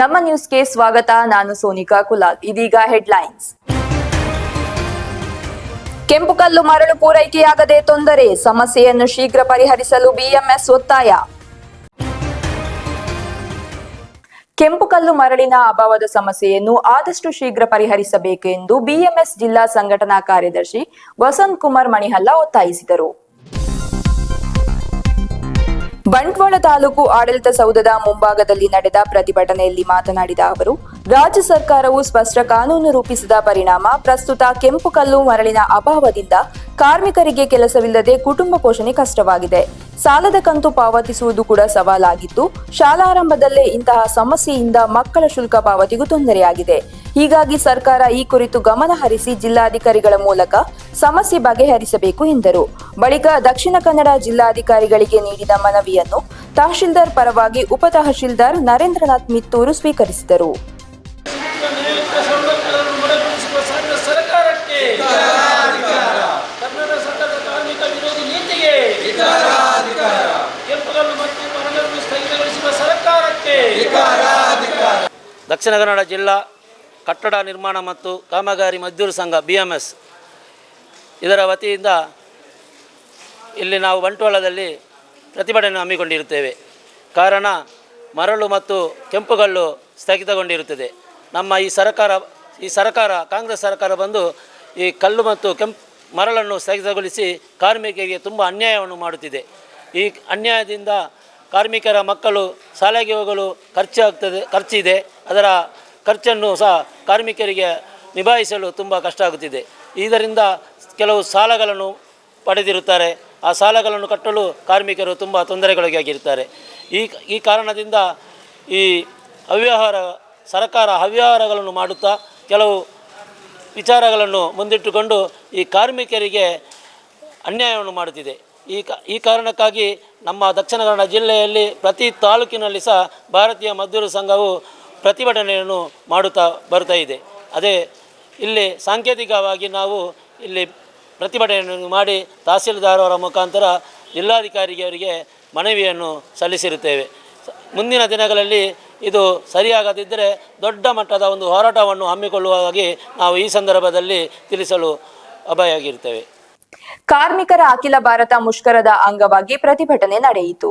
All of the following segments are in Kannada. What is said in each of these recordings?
ನಮ್ಮ ನ್ಯೂಸ್ಗೆ ಸ್ವಾಗತ. ನಾನು ಸೋನಿಕಾ ಕುಲಾಲ್ ಇದೀಗ ಹೆಡ್ಲೈನ್ಸ್. ಕೆಂಪುಕಲ್ಲು ಮರಳು ಪೂರೈಕೆಯಾಗದೆ ತೊಂದರೆ. ಸಮಸ್ಯೆಯನ್ನು ಶೀಘ್ರ ಪರಿಹರಿಸಲು ಬಿಎಂಎಸ್ ಒತ್ತಾಯ. ಕೆಂಪುಕಲ್ಲು ಮರಳಿನ ಅಭಾವದ ಸಮಸ್ಯೆಯನ್ನು ಆದಷ್ಟು ಶೀಘ್ರ ಪರಿಹರಿಸಬೇಕೆಂದು ಬಿಎಂಎಸ್ ಜಿಲ್ಲಾ ಸಂಘಟನಾ ಕಾರ್ಯದರ್ಶಿ ವಸಂತ್ ಕುಮಾರ್ ಮಣಿಹಲ್ಲ ಒತ್ತಾಯಿಸಿದರು. ಬಂಟ್ವಾಳ ತಾಲೂಕು ಆಡಳಿತ ಸೌಧದ ಮುಂಭಾಗದಲ್ಲಿ ನಡೆದ ಪ್ರತಿಭಟನೆಯಲ್ಲಿ ಮಾತನಾಡಿದ ಅವರು, ರಾಜ್ಯ ಸರ್ಕಾರವು ಸ್ಪಷ್ಟ ಕಾನೂನು ರೂಪಿಸಿದ ಪರಿಣಾಮ ಪ್ರಸ್ತುತ ಕೆಂಪು ಕಲ್ಲು ಮರಳಿನ ಅಭಾವದಿಂದ ಕಾರ್ಮಿಕರಿಗೆ ಕೆಲಸವಿಲ್ಲದೆ ಕುಟುಂಬ ಪೋಷಣೆ ಕಷ್ಟವಾಗಿದೆ. ಸಾಲದ ಕಂತು ಪಾವತಿಸುವುದು ಕೂಡ ಸವಾಲಾಗಿದ್ದು ಶಾಲಾರಂಭದಲ್ಲೇ ಇಂತಹ ಸಮಸ್ಯೆಯಿಂದ ಮಕ್ಕಳ ಶುಲ್ಕ ಪಾವತಿಗೂ ತೊಂದರೆಯಾಗಿದೆ. ಹೀಗಾಗಿ ಸರ್ಕಾರ ಈ ಕುರಿತು ಗಮನ ಹರಿಸಿ ಜಿಲ್ಲಾಧಿಕಾರಿಗಳ ಮೂಲಕ ಸಮಸ್ಯೆ ಬಗೆಹರಿಸಬೇಕು ಎಂದರು. ಬಳಿಕ ದಕ್ಷಿಣ ಕನ್ನಡ ಜಿಲ್ಲಾಧಿಕಾರಿಗಳಿಗೆ ನೀಡಿದ ಮನವಿಯನ್ನು ತಹಶೀಲ್ದಾರ್ ಪರವಾಗಿ ಉಪ ತಹಶೀಲ್ದಾರ್ ನರೇಂದ್ರನಾಥ್ ಮಿತ್ತೂರು ಸ್ವೀಕರಿಸಿದರು. ದಕ್ಷಿಣ ಕನ್ನಡ ಜಿಲ್ಲಾ ಕಟ್ಟಡ ನಿರ್ಮಾಣ ಮತ್ತು ಕಾಮಗಾರಿ ಮಜ್ದೂರು ಸಂಘ ಬಿ ಎಂ ಎಸ್ ಇದರ ವತಿಯಿಂದ ಇಲ್ಲಿ ನಾವು ಬಂಟ್ವಾಳದಲ್ಲಿ ಪ್ರತಿಭಟನೆ ಹಮ್ಮಿಕೊಂಡಿರುತ್ತೇವೆ. ಕಾರಣ ಮರಳು ಮತ್ತು ಕೆಂಪುಗಲ್ಲು ಸ್ಥಗಿತಗೊಂಡಿರುತ್ತದೆ. ನಮ್ಮ ಈ ಸರ್ಕಾರ ಈ ಸರ್ಕಾರ, ಕಾಂಗ್ರೆಸ್ ಸರ್ಕಾರ ಬಂದು ಈ ಕಲ್ಲು ಮತ್ತು ಕೆಂಪು ಮರಳನ್ನು ಸ್ಥಗಿತಗೊಳಿಸಿ ಕಾರ್ಮಿಕರಿಗೆ ತುಂಬ ಅನ್ಯಾಯವನ್ನು ಮಾಡುತ್ತಿದೆ. ಈ ಅನ್ಯಾಯದಿಂದ ಕಾರ್ಮಿಕರ ಮಕ್ಕಳು ಶಾಲೆಗೆ ಹೋಗಲು ಖರ್ಚಾಗ್ತದೆ ಖರ್ಚಿದೆ. ಅದರ ಖರ್ಚನ್ನು ಸಹ ಕಾರ್ಮಿಕರಿಗೆ ನಿಭಾಯಿಸಲು ತುಂಬ ಕಷ್ಟ ಆಗುತ್ತಿದೆ. ಇದರಿಂದ ಕೆಲವು ಸಾಲಗಳನ್ನು ಪಡೆದಿರುತ್ತಾರೆ. ಆ ಸಾಲಗಳನ್ನು ಕಟ್ಟಲು ಕಾರ್ಮಿಕರು ತುಂಬ ತೊಂದರೆಗೊಳಗಾಗಿರುತ್ತಾರೆ ಈ ಈ ಕಾರಣದಿಂದ ಈ ಅವ್ಯವಹಾರ, ಸರ್ಕಾರ ಅವ್ಯವಹಾರಗಳನ್ನು ಮಾಡುತ್ತಾ ಕೆಲವು ವಿಚಾರಗಳನ್ನು ಮುಂದಿಟ್ಟುಕೊಂಡು ಈ ಕಾರ್ಮಿಕರಿಗೆ ಅನ್ಯಾಯವನ್ನು ಮಾಡುತ್ತಿದೆ. ಈ ಕ ಈ ಕಾರಣಕ್ಕಾಗಿ ನಮ್ಮ ದಕ್ಷಿಣ ಕನ್ನಡ ಜಿಲ್ಲೆಯಲ್ಲಿ ಪ್ರತಿ ತಾಲೂಕಿನಲ್ಲಿ ಸಹ ಭಾರತೀಯ ಮದ್ದೂರು ಸಂಘವು ಪ್ರತಿಭಟನೆಯನ್ನು ಮಾಡುತ್ತಾ ಬರ್ತಾ ಇದೆ. ಅದೇ ಇಲ್ಲಿ ಸಾಂಕೇತಿಕವಾಗಿ ನಾವು ಇಲ್ಲಿ ಪ್ರತಿಭಟನೆಯನ್ನು ಮಾಡಿ ತಹಸೀಲ್ದಾರ್ ಅವರ ಮುಖಾಂತರ ಜಿಲ್ಲಾಧಿಕಾರಿಯವರಿಗೆ ಮನವಿಯನ್ನು ಸಲ್ಲಿಸಿರುತ್ತೇವೆ. ಮುಂದಿನ ದಿನಗಳಲ್ಲಿ ಇದು ಸರಿಯಾಗದಿದ್ದರೆ ದೊಡ್ಡ ಮಟ್ಟದ ಒಂದು ಹೋರಾಟವನ್ನು ಹಮ್ಮಿಕೊಳ್ಳುವುದಾಗಿ ನಾವು ಈ ಸಂದರ್ಭದಲ್ಲಿ ತಿಳಿಸಲು ಅಭಯಾಗಿರ್ತೇವೆ ಕಾರ್ಮಿಕರ ಅಖಿಲ ಭಾರತ ಮುಷ್ಕರದ ಅಂಗವಾಗಿ ಪ್ರತಿಭಟನೆ ನಡೆಯಿತು.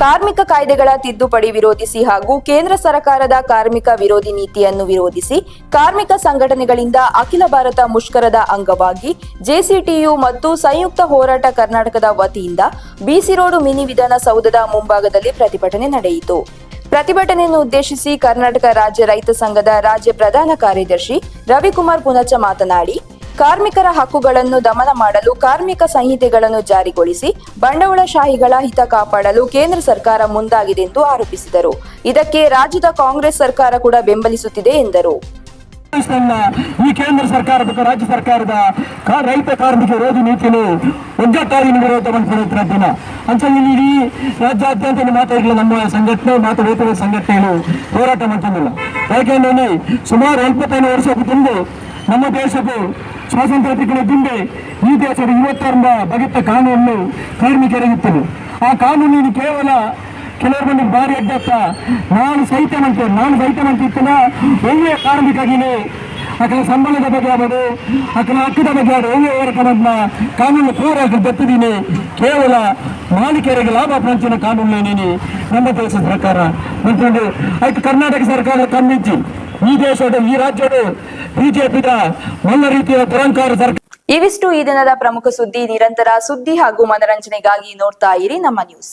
ಕಾರ್ಮಿಕ ಕಾಯ್ದೆಗಳ ತಿದ್ದುಪಡಿ ವಿರೋಧಿಸಿ ಹಾಗೂ ಕೇಂದ್ರ ಸರ್ಕಾರದ ಕಾರ್ಮಿಕ ವಿರೋಧಿ ನೀತಿಯನ್ನು ವಿರೋಧಿಸಿ ಕಾರ್ಮಿಕ ಸಂಘಟನೆಗಳಿಂದ ಅಖಿಲ ಭಾರತ ಮುಷ್ಕರದ ಅಂಗವಾಗಿ ಜೆಸಿಟಿಯು ಮತ್ತು ಸಂಯುಕ್ತ ಹೋರಾಟ ಕರ್ನಾಟಕದ ವತಿಯಿಂದ ಬಿಸಿ ರೋಡ್ ಮಿನಿ ವಿಧಾನಸೌಧದ ಮುಂಭಾಗದಲ್ಲಿ ಪ್ರತಿಭಟನೆ ನಡೆಯಿತು. ಪ್ರತಿಭಟನೆಯನ್ನು ಉದ್ದೇಶಿಸಿ ಕರ್ನಾಟಕ ರಾಜ್ಯ ರೈತ ಸಂಘದ ರಾಜ್ಯ ಪ್ರಧಾನ ಕಾರ್ಯದರ್ಶಿ ರವಿಕುಮಾರ್ ಪುನಚ ಮಾತನಾಡಿ ಕಾರ್ಮಿಕರ ಹಕ್ಕುಗಳನ್ನು ದಮನ ಮಾಡಲು ಕಾರ್ಮಿಕ ಸಂಹಿತೆಗಳನ್ನು ಜಾರಿಗೊಳಿಸಿ ಬಂಡವಾಳಶಾಹಿಗಳ ಹಿತ ಕಾಪಾಡಲು ಕೇಂದ್ರ ಸರ್ಕಾರ ಮುಂದಾಗಿದೆ ಎಂದು ಆರೋಪಿಸಿದರು. ಇದಕ್ಕೆ ರಾಜ್ಯದ ಕಾಂಗ್ರೆಸ್ ಸರ್ಕಾರ ಕೂಡ ಬೆಂಬಲಿಸುತ್ತಿದೆ ಎಂದರು. ಈ ಕೇಂದ್ರ ಸರ್ಕಾರ ಮತ್ತು ರಾಜ್ಯ ಸರ್ಕಾರದ ರೈತ ಕಾರ್ಮಿಕ ವಿರೋಧಿ ನೀತಿಯನ್ನು ಒಗ್ಗಟ್ಟಾಗಿ ವಿರೋಧ ದಿನ ಅಂತ ಇಲ್ಲಿ ರಾಜ್ಯಾದ್ಯಂತ ಮಾತಾಡಲಿಲ್ಲ ನಮ್ಮ ಸಂಘಟನೆ ಮತ್ತು ರೈತರ ಸಂಘಟನೆಗಳು ಹೋರಾಟ ಮಾಡ್ತಿದ್ದಿಲ್ಲ. ಯಾಕೆಂದ್ರೆ ಸುಮಾರು ಎಪ್ಪತ್ತೈದು ವರ್ಷಕ್ಕೂ ತುಂಬು ನಮ್ಮ ದೇಶಕ್ಕೂ ಸ್ವಾತಂತ್ರ್ಯ ದಿಂದೆ ಈ ದೇಶದ ಇವತ್ತರಿಂದ ಬಗೆತ್ತ ಕಾನೂನು ಕಾರ್ಮಿಕರಾಗಿತ್ತು ಆ ಕಾನೂನಿನ ಕೇವಲ ಕೆಲವರು ಬಂದು ಬಾರಿ ಅಡ್ಡತ್ತ ನಾನು ಸೈತವಂತೆ ನಾನು ಸೈತವಂತಿತ್ತಿನ ಒಳ್ಳೆಯ ಕಾರ್ಮಿಕಾಗಿನೇ ಅಕಲ ಸಂಬಳದ ಬಗ್ಗೆ ಆಗೋದು ಅಕಲ ಹಕ್ಕದ ಬಗ್ಗೆ ಆಡೋ ಒಳ್ಳೆಯ ಹೋರಾಟವನ್ನ ಕಾನೂನು ಪೂರಾಗಿ ಬತ್ತಿದ್ದೀನಿ ಕೇವಲ ಮಾಲೀಕರಿಗೆ ಲಾಭ ಪಂಚಿನ ಕಾನೂನೇನೇನಿ ನಮ್ಮ ದೇಶದ ಸರ್ಕಾರ. ಅಂತಂದು ಆಯ್ತು ಕರ್ನಾಟಕ ಸರ್ಕಾರ ಕಣ್ಣಿಚ್ಚಿ ಈ ದೇಶದ, ಈ ರಾಜ್ಯದ ಎಲ್ಲ ರೀತಿಯ ದುರಂಕಾರ ಸರ್ಕಾರ. ಇವಿಷ್ಟು ಈ ದಿನದ ಪ್ರಮುಖ ಸುದ್ದಿ, ನಿರಂತರ ಸುದ್ದಿ ಹಾಗೂ ಮನರಂಜನೆಗಾಗಿ ನೋಡ್ತಾ ಇರಿ ನಮ್ಮ news.